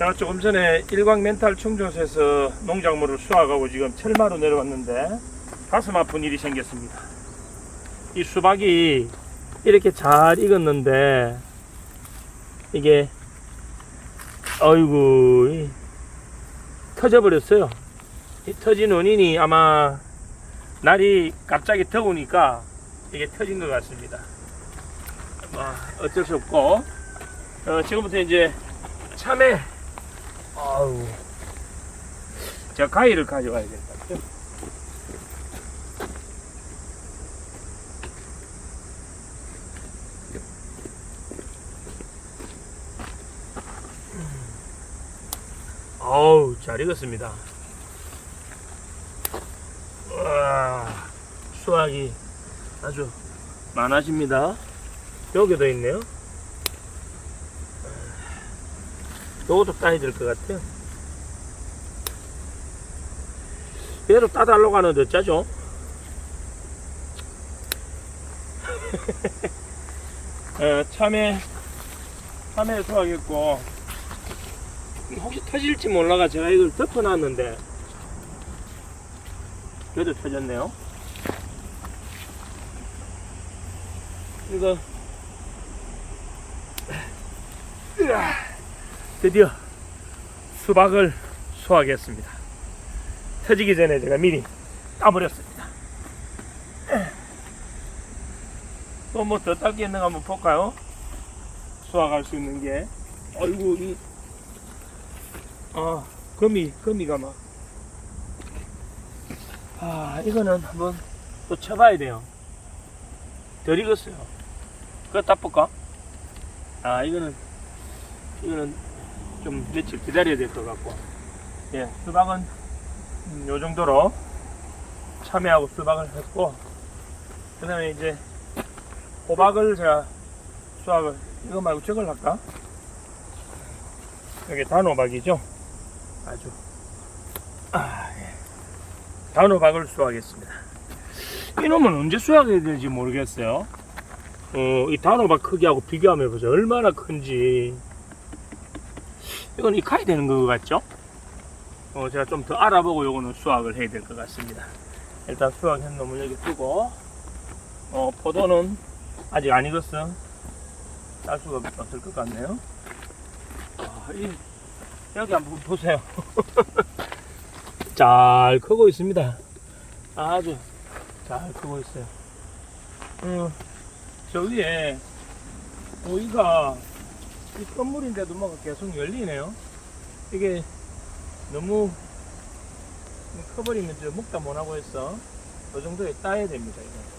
제가 조금 전에 일광 멘탈 충전소에서 농작물을 수확하고 지금 철마로 내려왔는데 가슴 아픈 일이 생겼습니다. 이 수박이 이렇게 잘 익었는데 이게 어이구 이 터져버렸어요. 이 터진 원인이 아마 날이 갑자기 더우니까 이게 터진 것 같습니다. 뭐 어쩔 수 없고 어, 지금부터 이제 참외 아우 제가 가위를 같아요. 어우 잘 익었습니다. 와 수확이 아주 많아집니다. 여기도 있네요. 요것도 따야 될 것 같아요. 얘도 따달라고 하는데 짜죠? 어, 참외, 참외 수확했고, 혹시 터질지 몰라가 제가 이걸 덮어놨는데, 그래도 터졌네요. 이거, 으아, 드디어 수박을 수확했습니다. 터지기 전에 제가 미리 따버렸습니다. 또 뭐 더딸게 있는가 한번 볼까요? 수확할 수 있는 게. 아이고, 이, 아, 거미, 거미가 막. 아, 이거는 한번 또 쳐봐야 돼요. 덜 익었어요. 그거 따볼까? 아, 이거는, 이거는 좀 며칠 기다려야 될 것 같고. 예, 수박은 음, 요 정도로 참외하고 수박을 했고, 그 다음에 이제 호박을 제가 수확을, 이거 말고 저걸 할까? 여기 단호박이죠? 아주. 아, 예. 단호박을 수확했습니다. 이놈은 언제 수확해야 될지 모르겠어요. 어, 이 단호박 크기하고 비교하면 보세요. 얼마나 큰지. 이건 익혀야 되는 것 같죠? 어, 제가 좀 더 알아보고 요거는 수확을 해야 될 것 같습니다. 일단 수확한 놈을 여기 두고, 어, 포도는 아직 안 익었어. 딸 수가 없을 것 같네요. 아, 이, 여기 한번 보세요. 잘 크고 있습니다. 아주 잘 크고 있어요. 어, 저 위에 오이가 이 건물인데도 뭐가 계속 열리네요. 이게 너무 커버리면 저 먹다 못하고 해서 그 정도에 따야 됩니다. 이거.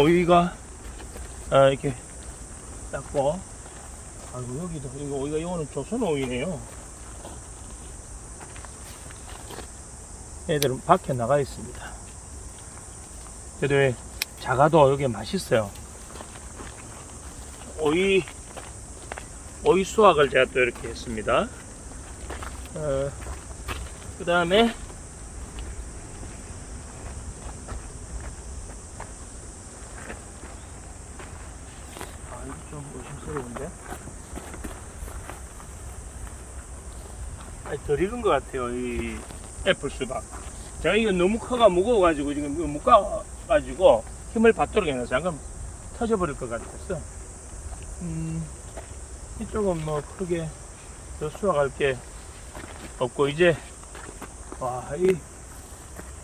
오이가 아, 이렇게 닦고 아이고 여기도 이거 오이가 이거는 조선 오이네요. 애들은 밖에 나가 있습니다. 그래도 왜 작아도 여기 맛있어요. 오이 오이 수확을 제가 또 이렇게 했습니다. 어, 그 다음에 아 이거 좀 의심스러운데? 아니, 덜 익은 것 같아요 이 애플 수박. 제가 이거 너무 커가 무거워가지고 지금 이거 묶어가지고 힘을 받도록 해놨어요. 안 그러면 터져버릴 것 같았어. 음, 이쪽은 뭐 크게 더 수확할 게 없고 이제 와 이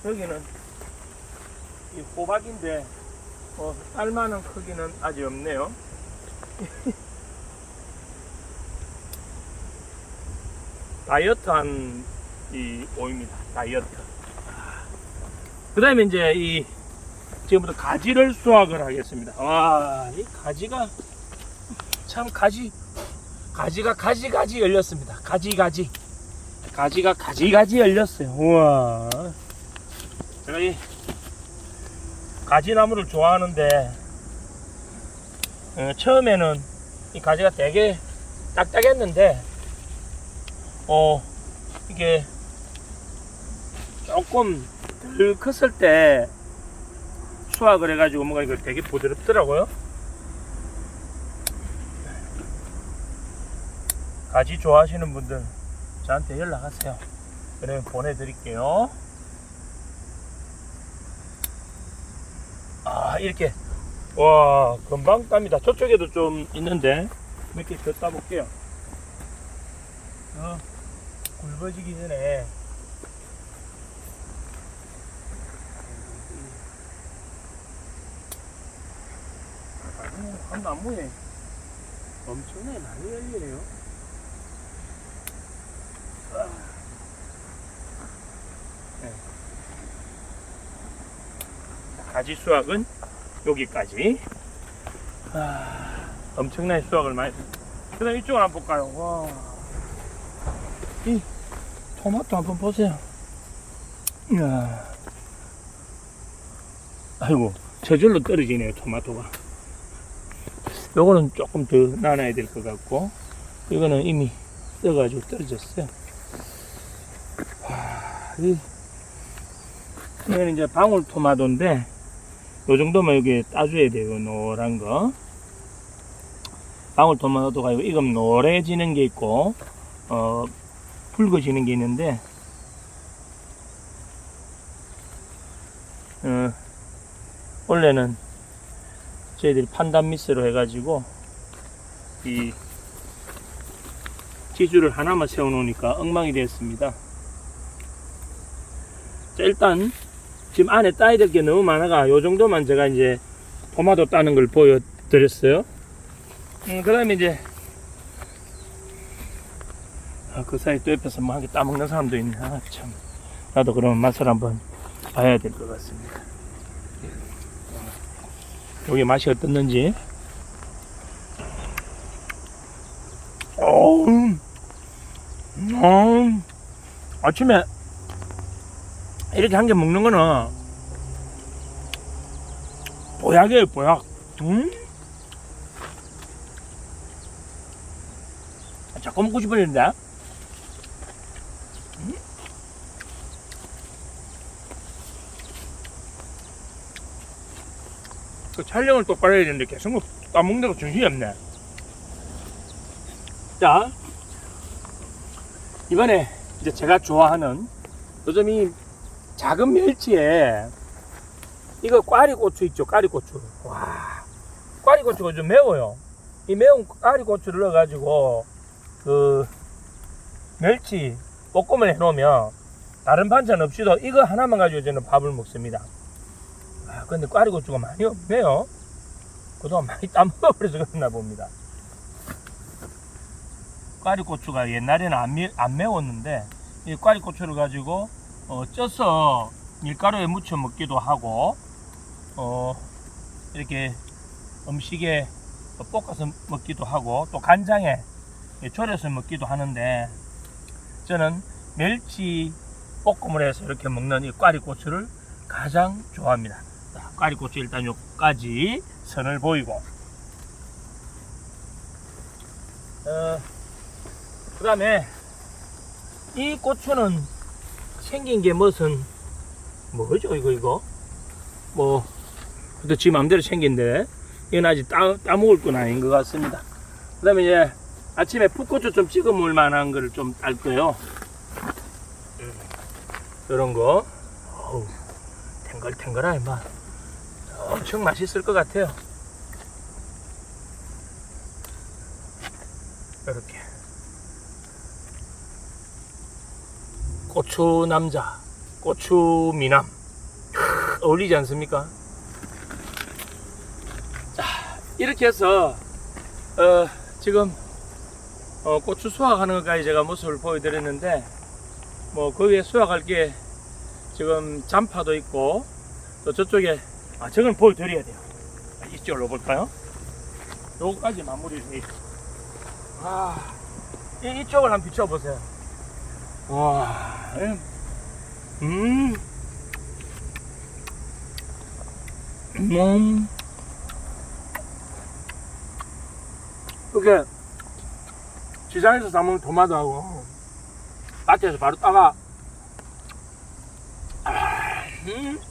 여기는 이 호박인데 뭐 딸만한 크기는 아직 없네요. 다이어트한 이 오입니다. 다이어트. 그 다음에 이제 이 지금부터 가지를 수확을 하겠습니다. 와, 이 가지가 참 가지 가지가 가지 가지 열렸습니다. 가지 가지 가지가 가지 가지 열렸어요. 우와. 제가 이 가지나무를 좋아하는데 어, 처음에는 이 가지가 되게 딱딱했는데 어 이게 조금 덜 컸을 때 수확을 해가지고 뭔가 이거 되게 부드럽더라고요. 가지 좋아하시는 분들 저한테 연락하세요. 그러면 보내드릴게요. 아 이렇게 와 금방 깝니다. 저쪽에도 좀 있는데 몇 개 더 따볼게요. 어, 굵어지기 전에 한 나무에 엄청나게 많이 열리네요. 아. 네. 가지 수확은 여기까지. 아, 엄청나게 수확을 많이. 그 다음 이쪽을 한번 볼까요? 와. 이 토마토 한번 보세요. 이야. 아이고, 저절로 떨어지네요, 토마토가. 요거는 조금 더 나눠야 될 것 같고, 이거는 이미 떠가지고 떨어졌어요. 와, 이, 얘는 이제 방울토마토인데, 요 정도면 여기 따줘야 돼요, 노란 거. 방울토마토가 이건 노래지는 게 있고, 어, 붉어지는 게 있는데, 어, 원래는 저희들이 판단 미스로 해가지고 이 지주를 하나만 세워놓으니까 엉망이 되었습니다. 자, 일단 지금 안에 따야 될 게 너무 많아가 요 정도만 제가 이제 토마토 따는 걸 보여드렸어요. 음, 그 다음에 이제 아, 그 사이 또 옆에서 뭐 한 개 따먹는 사람도 있네. 아, 참. 나도 그러면 맛을 한번 봐야 될 것 같습니다. 여기 맛이 어떻는지. 어우, 음, 아침에 이렇게 한 개 먹는 거는 보약이에요, 보약. 음? 자꾸 먹고 싶어지는데? 그 촬영을 똑바로 해야 되는데 계속 뭐 까먹는 거 정신이 없네. 자, 이번에 이제 제가 좋아하는 요즘 이 작은 멸치에 이거 꽈리고추 있죠, 꽈리고추. 와, 꽈리고추가 좀 매워요. 이 매운 꽈리고추를 넣어가지고 그 멸치 볶음을 해놓으면 다른 반찬 없이도 이거 하나만 가지고 저는 밥을 먹습니다. 아, 근데 꽈리고추가 많이 없네요. 그동안 많이 따먹어버려서 그랬나 봅니다. 꽈리고추가 옛날에는 안, 매, 안 매웠는데, 이 꽈리고추를 가지고, 어, 쪄서 밀가루에 묻혀 먹기도 하고, 어, 이렇게 음식에 볶아서 먹기도 하고, 또 간장에 졸여서 먹기도 하는데, 저는 멸치 볶음을 해서 이렇게 먹는 이 꽈리고추를 가장 좋아합니다. 자, 꽈리고추 일단 요까지 선을 보이고. 어, 그 다음에 이 고추는 생긴 게 무슨 뭐죠 이거 이거? 뭐 근데 지 맘대로 생긴데 이건 아직 따, 따먹을 건 아닌 것 같습니다. 그 다음에 이제 아침에 풋고추 좀 찍어 먹을 만한 거를 좀 딸 거예요. 이런 거. 어우, 탱글탱글하게 막 엄청 맛있을 것 같아요. 이렇게 고추 남자, 고추 미남 크, 어울리지 않습니까? 자 이렇게 해서 어, 지금 어, 고추 수확하는 것까지 제가 모습을 보여드렸는데 뭐 거기에 수확할 게 지금 잔파도 있고 또 저쪽에 아 저건 보여드려야 돼요. 아, 이쪽으로 볼까요? 요거까지 마무리를 해 아, 이, 이쪽을 한번 비춰보세요. 와. 음, 음, 이렇게 시장에서 사먹는 토마토하고 밭에서 바로 따가. 아, 음.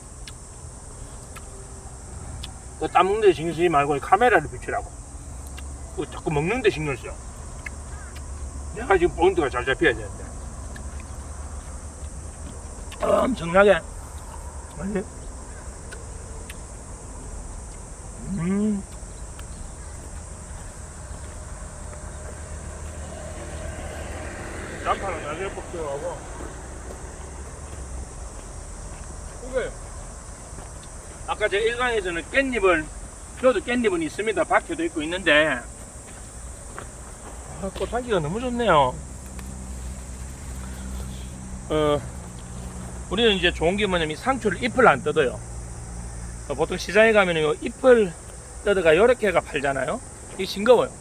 그 따먹는 데 신경 쓰지 말고 이 카메라를 비추라고. 그 자꾸 먹는 데 신경 써. 내가 지금 본드가 잘 잡혀야 되는데. 엄청나게. 아니. 음. 양파는 나중에 볶여가고. 이게 아까 제 일강에서는 깻잎을 저도 깻잎은 있습니다. 박혀도 있고 있는데 아, 꽃향기가 너무 좋네요. 어, 우리는 이제 좋은 게 뭐냐면 이 상추를 잎을 안 뜯어요. 어, 보통 시장에 가면은 요 잎을 뜯어가 요렇게가 팔잖아요. 이게 싱거워요.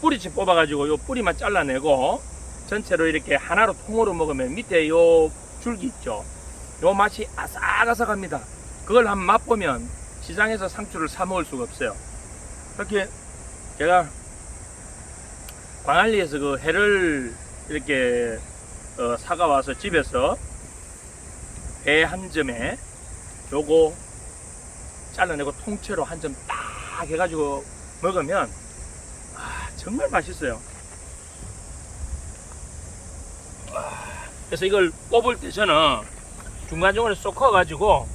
뿌리채 뽑아가지고 요 뿌리만 잘라내고 전체로 이렇게 하나로 통으로 먹으면 밑에 요 줄기 있죠. 요 맛이 아삭아삭합니다. 그걸 한번 맛보면 시장에서 상추를 사 먹을 수가 없어요. 그렇게 제가 광안리에서 그 해를 이렇게 어, 사가 와서 집에서 배 한 점에 요거 잘라내고 통째로 한 점 딱 해가지고 먹으면 아, 정말 맛있어요. 아, 그래서 이걸 뽑을 때 저는 중간중간에 쏙 커가지고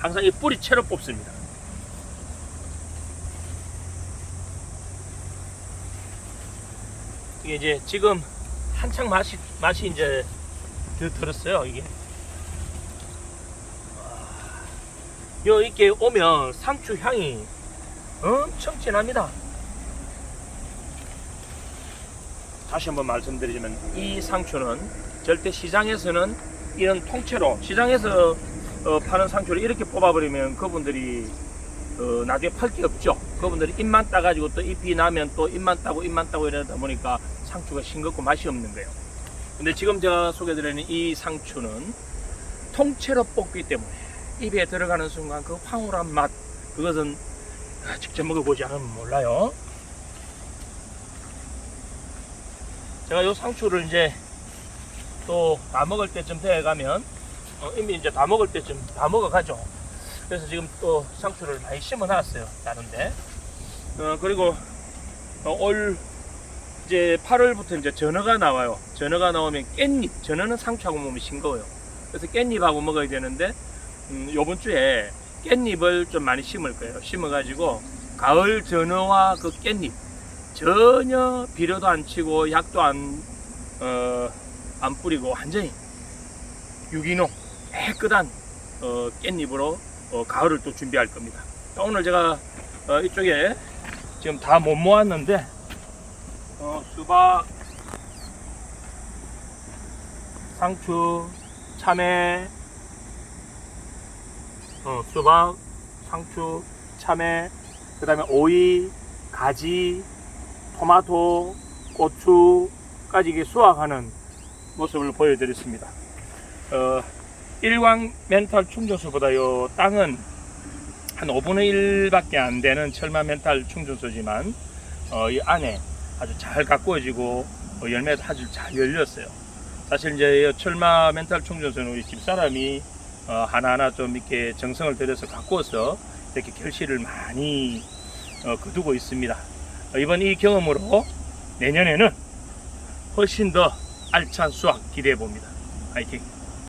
항상 이 뿌리 채로 뽑습니다. 이게 이제 지금 한창 맛이 맛이 이제 드- 들었어요 이게. 요 이렇게 오면 상추 향이 엄청 진합니다. 다시 한번 말씀드리자면 이 상추는 절대 시장에서는 이런 통째로 시장에서 어, 파는 상추를 이렇게 뽑아버리면 그분들이 어, 나중에 팔 게 없죠. 그분들이 잎만 따가지고 또 잎이 나면 또 잎만 따고 잎만 따고 이러다 보니까 상추가 싱겁고 맛이 없는 거예요. 근데 지금 제가 소개드리는 이 상추는 통째로 뽑기 때문에 입에 들어가는 순간 그 황홀한 맛 그것은 아, 직접 먹어보지 않으면 몰라요. 제가 요 상추를 이제 또 다 먹을 때쯤 돼 가면 어, 이미 이제 다 먹을 때쯤 다 먹어가죠. 그래서 지금 또 상추를 많이 심어놨어요. 다른데. 어, 그리고 어, 올 이제 8월부터 이제 전어가 나와요. 전어가 나오면 깻잎. 전어는 상추하고 먹으면 싱거워요. 그래서 깻잎하고 먹어야 되는데 음, 요번 주에 깻잎을 좀 많이 심을 거예요. 심어가지고 가을 전어와 그 깻잎 전혀 비료도 안 치고 약도 안, 어, 안 뿌리고 완전히 유기농 깨끗한 어, 깻잎으로 어, 가을을 또 준비할 겁니다. 자, 오늘 제가 어, 이쪽에 지금 다 못 모았는데 어, 수박, 상추, 참외, 어, 수박, 상추, 참외, 그 다음에 오이, 가지, 토마토, 고추까지 수확하는 모습을 보여드렸습니다. 어, 일광 멘탈 충전소보다 요 땅은 한 5분의 1밖에 안 되는 철마 멘탈 충전소지만 어, 이 안에 아주 잘 가꾸어지고 어, 열매도 아주 잘 열렸어요. 사실 이제 이 철마 멘탈 충전소는 우리 집사람이 어, 하나하나 좀 이렇게 정성을 들여서 가꾸어서 이렇게 결실을 많이 어, 거두고 있습니다. 어, 이번 이 경험으로 내년에는 훨씬 더 알찬 수확 기대해 봅니다. 화이팅!